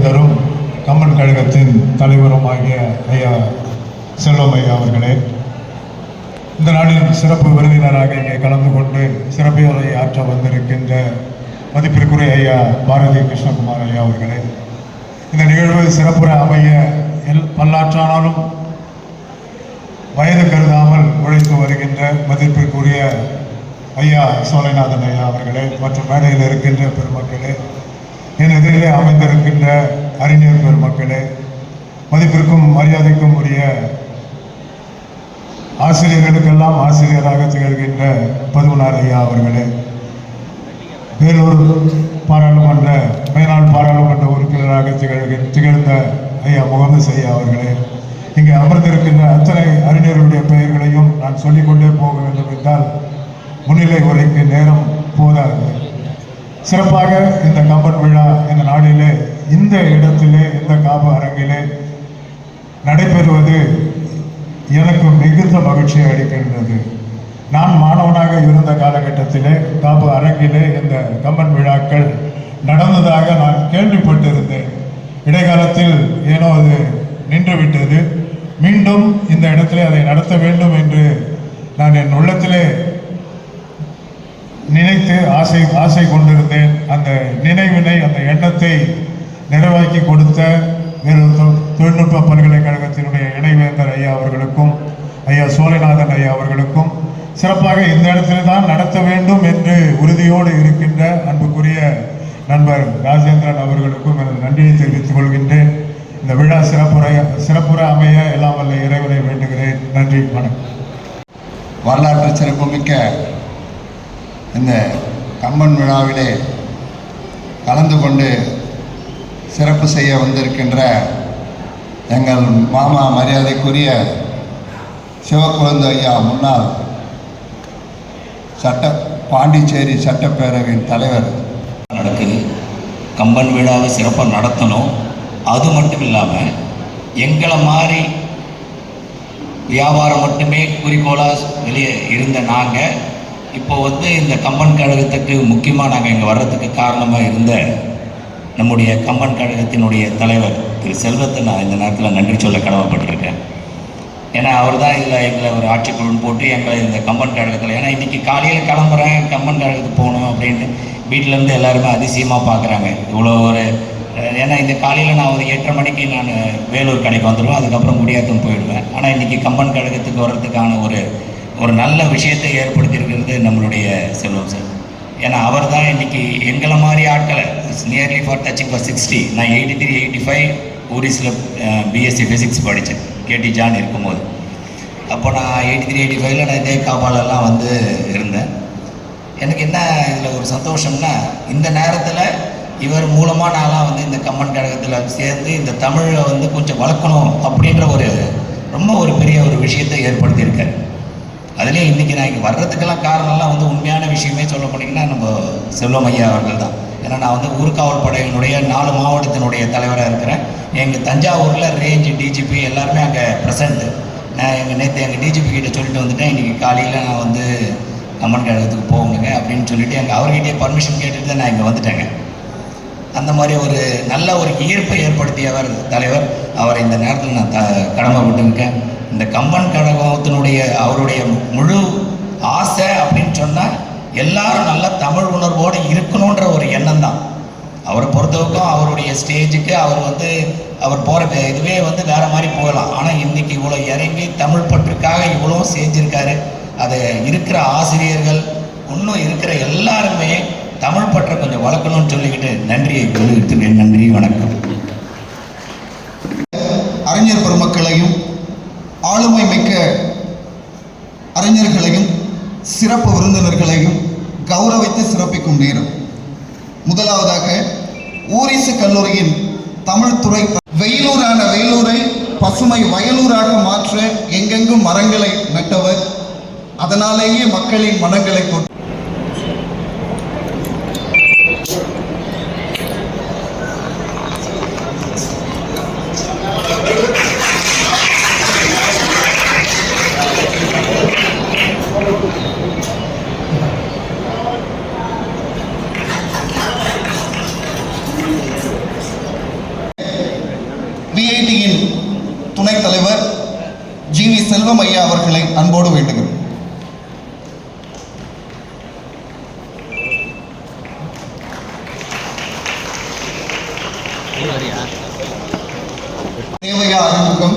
தரும் கம்மன் கழகத்தின் தலைவரும் ஆகிய ஐயா செல்வம் ஐயா அவர்களே இந்த நாளின் சிறப்பு விருந்தினராக இங்கே கலந்து கொண்டு சிறப்புரை ஆற்ற வந்திருக்கின்ற மதிப்பிற்குரிய ஐயா பாரதி கிருஷ்ணகுமார் ஐயா அவர்களே இந்த நிகழ்வு சிறப்புற அமைய எல் பல்லாற்றானாலும் வயது கருதாமல் உழைத்து வருகின்ற மதிப்பிற்குரிய ஐயா சோலைநாதன் ஐயா அவர்களே மற்றும் மேடையில் இருக்கின்ற பெருமக்களே என் எதிரிலே அமைந்திருக்கின்ற அறிஞர் பெருமக்களே மதிப்பிற்கும் மரியாதைக்கும் உரிய ஆசிரியர்களுக்கெல்லாம் ஆசிரியராக திகழ்கின்ற பதுமனார் ஐயா அவர்களே வேலூர் பாராளுமன்ற மேலாள் பாராளுமன்ற உறுப்பினராக திகழ்க திகழ்ந்த ஐயா முகமது ஐயா அவர்களே இங்கே அமர்ந்திருக்கின்ற அத்தனை அறிஞர்களுடைய பெயர்களையும் நான் சொல்லிக்கொண்டே போக வேண்டும் என்றால் முன்னிலை உரைக்கு நேரம் போதாது. சிறப்பாக இந்த கம்பன் விழா இந்த நாளிலே இந்த இடத்திலே இந்த காப்பு அரங்கிலே நடைபெறுவது எனக்கு மிகுந்த மகிழ்ச்சியை அளிக்கின்றது. நான் மாணவனாக இருந்த காலகட்டத்திலே காப்பு அரங்கிலே இந்த கம்பன் விழாக்கள் நடந்ததாக நான் கேள்விப்பட்டிருந்தேன். இடைக்காலத்தில் ஏனோ அது நின்றுவிட்டது. மீண்டும் இந்த இடத்திலே அதை நடத்த வேண்டும் என்று நான் என் உள்ளத்திலே நினைத்து ஆசை ஆசை கொண்டிருந்தேன். அந்த நினைவினை அந்த எண்ணத்தை நிறைவாக்கி கொடுத்த தொ- தொழில்நுட்ப பல்கலைக்கழகத்தினுடைய இணைவேந்தர் ஐயா அவர்களுக்கும் ஐயா சோலைநாதன் ஐயா அவர்களுக்கும் சிறப்பாக இந்த இடத்துல தான் நடத்த வேண்டும் என்று உறுதியோடு இருக்கின்ற அன்புக்குரிய நண்பர் ராஜேந்திரன் அவர்களுக்கும் எனது நன்றியை தெரிவித்துக் கொள்கின்றேன். இந்த விழா சிறப்புரை சிறப்புற அமைய எல்லாம் வல்ல இறைவனை வேண்டுகிறேன். நன்றி வணக்கம். வரலாற்று சிறப்புமிக்க இந்த கம்பன் விழாவிலே கலந்து கொண்டு சிறப்பு செய்ய வந்திருக்கின்ற எங்கள் மாமா மரியாதைக்குரிய சிவக்குழந்தை ஐயா முன்னாள் சட்ட பாண்டிச்சேரி சட்டப்பேரவையின் தலைவர். நடக்குது. கம்பன் விழாவை சிறப்பாக நடத்தணும். அது மட்டும் இல்லாமல் எங்களை மாதிரி வியாபாரம் மட்டுமே குறிக்கோளாக வெளியே இருந்த நாங்கள் இப்போ வந்து இந்த கம்பன் கழகத்துக்கு முக்கியமாக நாங்கள் இங்கே வர்றதுக்கு காரணமாக இருந்த நம்முடைய கம்பன் கழகத்தினுடைய தலைவர் திரு செல்வத்தை நான் இந்த நேரத்தில் நன்றி சொல்ல கடமைப்பட்டிருக்கேன். ஏன்னா அவர் தான் இதில் எங்களை ஒரு ஆட்சிக்குழுன்னு போட்டு எங்களை இந்த கம்பன் கழகத்தில் ஏன்னா இன்றைக்கி காலையில் கிளம்புறேன் கம்பன் கழகத்துக்கு போகணும் அப்படின்ட்டு வீட்டிலேருந்து எல்லாருமே அதிசயமாக பார்க்குறாங்க இவ்வளோ ஒரு ஏன்னா இந்த காலையில் நான் ஒரு எட்டரை மணிக்கு நான் வேலூர் கடைக்கு வந்துடுவேன் அதுக்கப்புறம் முடியாதுன்னு போயிடுவேன். ஆனால் இன்றைக்கி கம்பன் கழகத்துக்கு வர்றதுக்கான ஒரு ஒரு நல்ல விஷயத்தை ஏற்படுத்தியிருக்கிறது நம்மளுடைய செல்வம் சார். ஏன்னா அவர் தான் இன்றைக்கி எங்களை மாதிரி ஆட்களை nearly for touching for sixty நான் எயிட்டி த்ரீ எயிட்டி ஃபைவ் ஊரிஸில் பிஎஸ்சி ஃபிசிக்ஸ் படித்தேன் கேடி ஜான் இருக்கும்போது. அப்போ நான் எயிட்டி த்ரீ எயிட்டி ஃபைவ்ல நான் இதே காபாலெல்லாம் வந்து இருந்தேன். எனக்கு என்ன இதில் ஒரு சந்தோஷம்னா இந்த நேரத்தில் இவர் மூலமாக நான்லாம் வந்து இந்த கம்மன் கழகத்தில் சேர்ந்து இந்த தமிழை வந்து கொஞ்சம் வளர்க்கணும் அப்படின்ற ஒரு ரொம்ப ஒரு பெரிய ஒரு விஷயத்தை ஏற்படுத்தியிருக்காரு. அதுலேயும் இன்றைக்கி நான் இங்கே வர்றதுக்கெல்லாம் காரணம்லாம் வந்து உண்மையான விஷயமே சொல்ல போனீங்கன்னா நம்ம செல்வம் ஐயா அவர்கள் தான். ஏன்னா நான் வந்து ஊர்காவல் படையினுடைய நாலு மாவட்டத்தினுடைய தலைவராக இருக்கிறேன். எங்கள் தஞ்சாவூரில் ரேஞ்சு டிஜிபி எல்லாருமே அங்கே ப்ரெசண்ட்டு நான் எங்கள் நேற்று எங்கள் டிஜிபி கிட்ட சொல்லிட்டு வந்துட்டேன். இன்றைக்கி காலையில் நான் வந்து அம்மன் கழகத்துக்கு போகணுங்க அப்படின்னு சொல்லிட்டு எங்கள் அவர்கிட்டயே பர்மிஷன் கேட்டுட்டு தான் நான் இங்கே வந்துட்டேங்க. அந்த மாதிரி ஒரு நல்ல ஒரு ஈர்ப்பை ஏற்படுத்தியவர் தலைவர். அவரை இந்த நேரத்தில் நான் த கடமைப்பட்டுருக்கேன் இந்த கம்பன் கழகத்தினுடைய அவருடைய முழு ஆசை அப்படின்னு சொன்னால் எல்லாரும் நல்ல தமிழ் உணர்வோடு இருக்கணுன்ற ஒரு எண்ணம் தான் அவரை பொறுத்தவரைக்கும் அவருடைய ஸ்டேஜுக்கு அவர் வந்து அவர் போகிற இதுவே வந்து வேறு மாதிரி போகலாம். ஆனால் இன்றைக்கி இவ்வளோ இறங்கி தமிழ் பற்றுக்காக இவ்வளோ செஞ்சுருக்காரு. அதை இருக்கிற ஆசிரியர்கள் இன்னும் இருக்கிற எல்லாருமே தமிழ் பற்றை கொஞ்சம் வளர்க்கணும்னு சொல்லிக்கிட்டு நன்றியை வெளியிட்டுக்கிறேன் நன்றி வணக்கம். அறிஞர் பெருமக்களையும் ஆளுமை மிக்க அறிஞர்களையும் சிறப்பு விருந்தினர்களையும் கௌரவித்து சிறப்பிக்கும் நேரம். முதலாவதாக ஊரிசு கல்லூரியின் தமிழ் துறை வெயிலூரான வேலூரை பசுமை வயலூராக மாற்ற எங்கெங்கும் மரங்களை நட்டவர். அதனாலேயே மக்களின் மனங்களை தொட்டு துணைத் தலைவர் ஜி வி செல்வம் ஐயா அவர்களை அன்போடு வேண்டுகிறேன் தேவையா அறிமுகம்?